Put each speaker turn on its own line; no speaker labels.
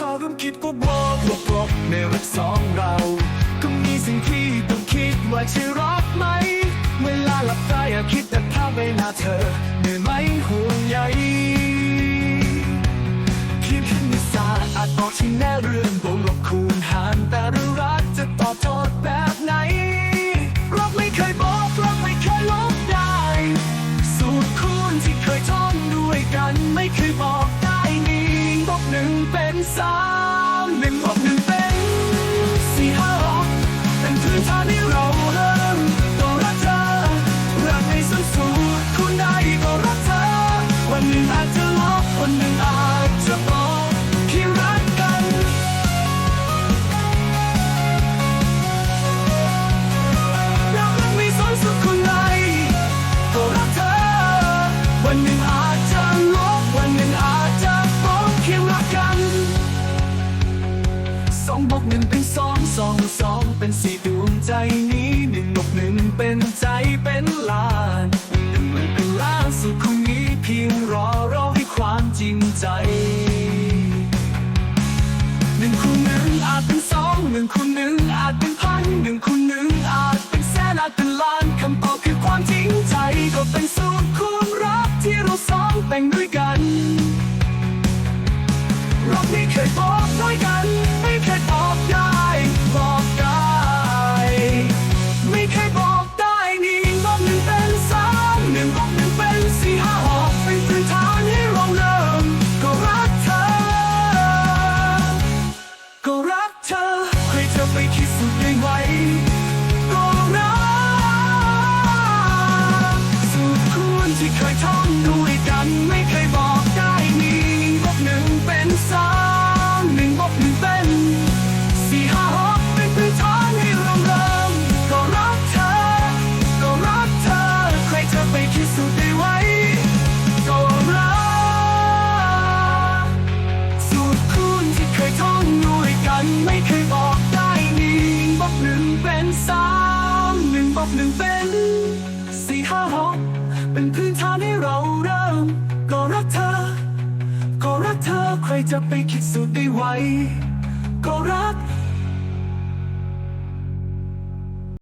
ร่มคิดพวกวอกบวกลบในรักสองเรา ก็มีสิ่งที่ต้องคิดว่าใช่รักไหม เวลาหลับตาอย่าคิดแต่ภาพเวลาเธอเหนื่อยไหมห่วงใยคิดคณิตศาสตร์อาจบอกที่แน่เรื่องบวกลบคูณหารแต่เรื่องรักจะตอบโจทย์แบบไหนรักไม่เคยบอกรักไม่เคยลบได้ สูตรคูณที่เคยท่องด้วยกันไม่เคยบอก เป็นสามหนึ่งหก ใจนี้หนึ่งบวกหนึ่งเป็นใจเป็นล้านหนึ่งมันเป็นล้านสุดคงนี้เพียงรอเรอให้ความจริงใจหนึ่งคูณหนึ่งอาจเป็นสองหนึ่งคูณหนึ่งอาจเป็นพันหนึ่งคูณหนึ่งอาจเป็นแสนอาจเป็นล้านคำตอบคือความจริงใจก็เป็นสูตรคูณรักที่เราสองแต่งด้วยกันเราไม่เคยบอกด้วยกัน ด้วยกันไม่เคยบอกได้มีบวกหนึ่งเป็นสามหนึ่งบวกหนึ่งเป็นสี่ห้าหกเป็นพื้นฐานให้เราเริ่มก็รักเธอ ก็รักเธอ ใครเธอไปคิดสุดได้ไหมก็รักสูตรคูณที่เคยท่องด้วยกันไม่เคยบอกได้นี่บวกหนึ่งเป็นสามหนึ่งบวกหนึ่งเป็นสี่ห้าหก เป็นพื้นฐานให้เราเริ่มก็รักเธอ ก็รักเธอใครจะไปคิดสุดได้ไวก็รัก